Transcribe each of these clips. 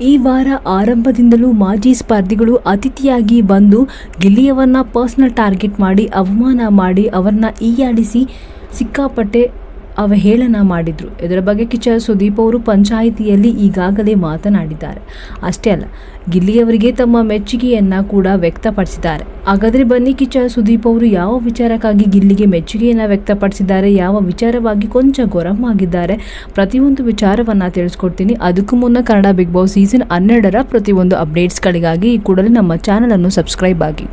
ಈ ವಾರ ಆರಂಭದಿಂದಲೂ ಮಾಜಿ ಸ್ಪರ್ಧಿಗಳು ಅತಿಥಿಯಾಗಿ ಬಂದು ಗಿಲ್ಲಿಯವನ್ನ ಪರ್ಸನಲ್ ಟಾರ್ಗೆಟ್ ಮಾಡಿ, ಅವಮಾನ ಮಾಡಿ, ಅವರನ್ನ ಈಯಾಡಿಸಿ ಸಿಕ್ಕಾಪಟ್ಟೆ ಅವಹೇಳನ ಮಾಡಿದ್ರು. ಇದರ ಬಗ್ಗೆ ಕಿಚ್ಚ ಸುದೀಪ್ ಅವರು ಪಂಚಾಯಿತಿಯಲ್ಲಿ ಈಗಾಗಲೇ ಮಾತನಾಡಿದ್ದಾರೆ. ಅಷ್ಟೇ ಅಲ್ಲ, ಗಿಲ್ಲಿಯವರಿಗೆ ತಮ್ಮ ಮೆಚ್ಚುಗೆಯನ್ನ ಕೂಡ ವ್ಯಕ್ತಪಡಿಸಿದ್ದಾರೆ. ಹಾಗಾದ್ರೆ ಬನ್ನಿ ಕಿಚ್ಚ ಸುದೀಪ್ ಅವರು, ಯಾವ ವಿಚಾರಕ್ಕಾಗಿ ಗಿಲ್ಲಿಗೆ ಮೆಚ್ಚುಗೆಯನ್ನ ವ್ಯಕ್ತಪಡಿಸಿದ್ದಾರೆ? ಯಾವ ವಿಚಾರವಾಗಿ ಕೊಂಚ ಗರಂ ಆಗಿದ್ದಾರೆ? ಪ್ರತಿಯೊಂದು ವಿಚಾರವನ್ನ ತಿಳಿಸ್ಕೊಡ್ತೀನಿ. ಅದಕ್ಕೂ ಮುನ್ನ ಕನ್ನಡ ಬಿಗ್ ಬಾಸ್ ಸೀಸನ್ ಹನ್ನೆರಡರ ಪ್ರತಿಯೊಂದು ಅಪ್ಡೇಟ್ಸ್ಗಳಿಗಾಗಿ ಈ ಕೂಡಲೇ ನಮ್ಮ ಚಾನಲ್ ಅನ್ನು ಸಬ್ಸ್ಕ್ರೈಬ್ ಆಗಿ.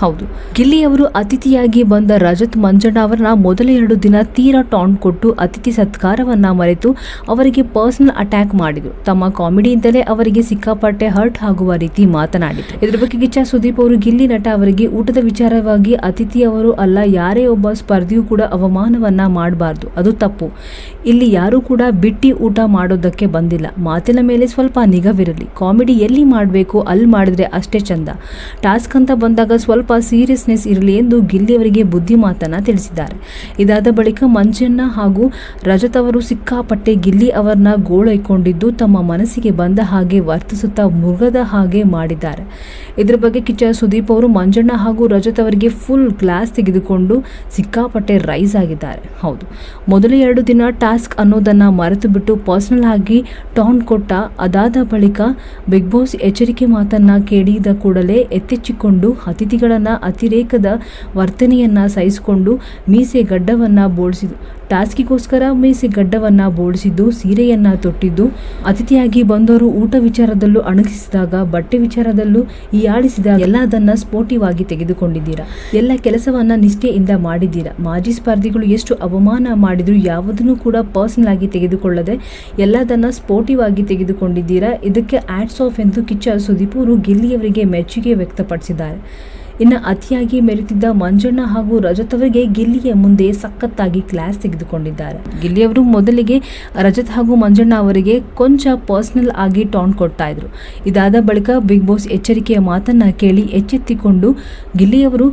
ಹೌದು. ಗಿಲ್ಲಿಯವರು ಅತಿಥಿಯಾಗಿ ಬಂದ ರಜತ್ ಮಂಜಣ್ಣ ಅವರನ್ನ ಮೊದಲ ಎರಡು ದಿನ ತೀರಾ ಟಾನ್ ಕೊಟ್ಟು ಅತಿಥಿ ಸತ್ಕಾರವನ್ನ ಮರೆತು ಅವರಿಗೆ ಪರ್ಸನಲ್ ಅಟ್ಯಾಕ್ ಮಾಡಿದ್ರು. ತಮ್ಮ ಕಾಮಿಡಿಯಿಂದಲೇ ಅವರಿಗೆ ಸಿಕ್ಕಾಪಟ್ಟೆ ಹರ್ಟ್ ಆಗುವ ರೀತಿ ಮಾತನಾಡಿದ್ರು. ಇದ್ರ ಬಗ್ಗೆ ಕಿಚ್ಚ ಸುದೀಪ್ ಅವರು ಗಿಲ್ಲಿ ನಟ ಅವರಿಗೆ ಊಟದ ವಿಚಾರವಾಗಿ ಅತಿಥಿಯವರು ಅಲ್ಲ, ಯಾರೇ ಒಬ್ಬ ಸ್ಪರ್ಧಿಯೂ ಕೂಡ ಅವಮಾನವನ್ನ ಮಾಡಬಾರ್ದು. ಅದು ತಪ್ಪು. ಇಲ್ಲಿ ಯಾರೂ ಕೂಡ ಬಿಟ್ಟಿ ಊಟ ಮಾಡೋದಕ್ಕೆ ಬಂದಿಲ್ಲ. ಮಾತಿನ ಮೇಲೆ ಸ್ವಲ್ಪ ನಿಗವಿರಲಿ. ಕಾಮಿಡಿ ಎಲ್ಲಿ ಮಾಡಬೇಕು ಅಲ್ಲಿ ಮಾಡಿದ್ರೆ ಅಷ್ಟೇ ಚಂದ. ಟಾಸ್ಕ್ ಅಂತ ಬಂದಾಗ ಸ್ವಲ್ಪ ಸೀರಿಯಸ್ನೆಸ್ ಇರಲಿ ಎಂದು ಗಿಲ್ಲಿಯವರಿಗೆ ಬುದ್ಧಿ ಮಾತನ್ನು ತಿಳಿಸಿದ್ದಾರೆ. ಇದಾದ ಬಳಿಕ ಮಂಜಣ್ಣ ಹಾಗೂ ರಜತ್ ಅವರು ಸಿಕ್ಕಾಪಟ್ಟೆ ಗಿಲ್ಲಿ ಅವರನ್ನ ಗೋಳೈಕೊಂಡಿದ್ದು ತಮ್ಮ ಮನಸ್ಸಿಗೆ ಬಂದ ಹಾಗೆ ವರ್ತಿಸುತ್ತಾ ಮುರುಗದ ಹಾಗೆ ಮಾಡಿದ್ದಾರೆ. ಇದರ ಬಗ್ಗೆ ಕಿಚ್ಚ ಸುದೀಪ್ ಅವರು ಮಂಜಣ್ಣ ಹಾಗೂ ರಜತ್ ಅವರಿಗೆ ಫುಲ್ ಗ್ಲಾಸ್ ತೆಗೆದುಕೊಂಡು ಸಿಕ್ಕಾಪಟ್ಟೆ ರೈಸ್ ಆಗಿದ್ದಾರೆ. ಹೌದು, ಮೊದಲ ಎರಡು ದಿನ ಟಾಸ್ಕ್ ಅನ್ನೋದನ್ನ ಮರೆತು ಬಿಟ್ಟು ಪರ್ಸನಲ್ ಆಗಿ ಟೌನ್ ಕೊಟ್ಟ ಅದಾದ ಬಳಿಕ ಬಿಗ್ ಬಾಸ್ ಎಚ್ಚರಿಕೆ ಮಾತನ್ನ ಕೇಳಿದ ಕೂಡಲೇ ಎತ್ತೆಚ್ಚಿಕೊಂಡು ಅತಿಥಿಗಳನ್ನ ಅತಿರೇಕದ ವರ್ತನೆಯನ್ನು ಸಹಿಸಿಕೊಂಡು ಮೀಸೆ ಗಡ್ಡವನ್ನು ಬೋಳಿಸಿದ್ದು. ಟಾಸ್ಕಿಗೋಸ್ಕರ ಮೀಸೆ ಗಡ್ಡವನ್ನು ಬೋಳಿಸಿದ್ದು, ಸೀರೆಯನ್ನು ತೊಟ್ಟಿದ್ದು. ಅತಿಥಿಯಾಗಿ ಬಂದವರು ಊಟ ವಿಚಾರದಲ್ಲೂ ಅಣಗಿಸಿದಾಗ, ಬಟ್ಟೆ ವಿಚಾರದಲ್ಲೂ ಈ ಆಡಿಸಿದಾಗ ಎಲ್ಲದನ್ನ ಸ್ಫೋಟಿವಾಗಿ ಆಗಿ ತೆಗೆದುಕೊಂಡಿದ್ದೀರಾ. ಎಲ್ಲ ಕೆಲಸವನ್ನ ನಿಷ್ಠೆಯಿಂದ ಮಾಡಿದ್ದೀರಾ. ಮಾಜಿ ಸ್ಪರ್ಧಿಗಳು ಎಷ್ಟು ಅವಮಾನ ಮಾಡಿದ್ರು ಯಾವುದನ್ನು ಕೂಡ ಪರ್ಸನಲ್ ಆಗಿ ತೆಗೆದುಕೊಳ್ಳದೆ ಎಲ್ಲದನ್ನ ಸ್ಪೋರ್ಟಿವ್ ಆಗಿ ತೆಗೆದುಕೊಂಡಿದ್ದೀರಾ. ಇದಕ್ಕೆ ಆಡ್ಸ್ ಆಫ್ ಎಂದು ಕಿಚ್ಚ ಸುದೀಪ್ ಅವರು ಗೆಲ್ಲಿಯವರಿಗೆ ಮೆಚ್ಚುಗೆ ವ್ಯಕ್ತಪಡಿಸಿದ್ದಾರೆ. ಇನ್ನು ಅತಿಯಾಗಿ ಮೆರೆತಿದ್ದ ಮಂಜಣ್ಣ ಹಾಗೂ ರಜತ್ ಅವರಿಗೆ ಗಿಲ್ಲಿಯ ಮುಂದೆ ಸಖತ್ತಾಗಿ ಕ್ಲಾಸ್ ತೆಗೆದುಕೊಂಡಿದ್ದಾರೆ. ಗಿಲ್ಲಿಯವರು ಮೊದಲಿಗೆ ರಜತ್ ಹಾಗೂ ಮಂಜಣ್ಣ ಅವರಿಗೆ ಕೊಂಚ ಪರ್ಸನಲ್ ಆಗಿ ಟಾನ್ ಕೊಡ್ತಾ ಇದ್ರು. ಇದಾದ ಬಳಿಕ ಬಿಗ್ ಬಾಸ್ ಎಚ್ಚರಿಕೆಯ ಮಾತನ್ನ ಕೇಳಿ ಎಚ್ಚೆತ್ತಿಕೊಂಡು, ಗಿಲ್ಲಿಯವರು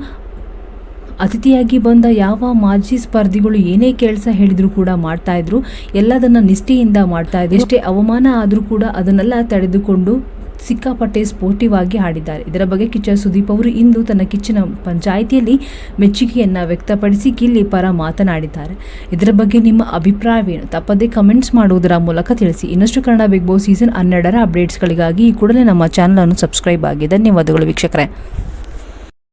ಅತಿಥಿಯಾಗಿ ಬಂದ ಯಾವ ಮಾಜಿ ಸ್ಪರ್ಧಿಗಳು ಏನೇ ಕೆಲಸ ಹೇಳಿದ್ರು ಕೂಡ ಮಾಡ್ತಾ ಇದ್ರು. ಎಲ್ಲದನ್ನ ನಿಷ್ಠೆಯಿಂದ ಮಾಡ್ತಾ ಇದ್ರು. ಎಷ್ಟೇ ಅವಮಾನ ಆದರೂ ಕೂಡ ಅದನ್ನೆಲ್ಲ ತಡೆದುಕೊಂಡು ಸಿಕ್ಕಾಪಟ್ಟೆ ಸ್ಪೋರ್ಟಿವಾಗಿ ಹಾಡಿದ್ದಾರೆ. ಇದರ ಬಗ್ಗೆ ಕಿಚ್ಚ ಸುದೀಪ್ ಅವರು ಇಂದು ತನ್ನ ಕಿಚ್ಚಿನ ಪಂಚಾಯಿತಿಯಲ್ಲಿ ಮೆಚ್ಚುಗೆಯನ್ನ ವ್ಯಕ್ತಪಡಿಸಿ ಕಿಲ್ಲಿ ಪರ ಮಾತನಾಡಿದ್ದಾರೆ. ಇದರ ಬಗ್ಗೆ ನಿಮ್ಮ ಅಭಿಪ್ರಾಯವೇನು? ತಪ್ಪದೇ ಕಮೆಂಟ್ಸ್ ಮಾಡುವುದರ ಮೂಲಕ ತಿಳಿಸಿ. ಇನ್ನಷ್ಟು ಕನ್ನಡ ಬಿಗ್ ಬಾಸ್ ಸೀಸನ್ ಹನ್ನೆರಡರ ಅಪ್ಡೇಟ್ಸ್ಗಳಿಗಾಗಿ ಈ ಕೂಡಲೇ ನಮ್ಮ ಚಾನಲನ್ನು ಸಬ್ಸ್ಕ್ರೈಬ್ ಆಗಿ. ಧನ್ಯವಾದಗಳು ವೀಕ್ಷಕರೇ.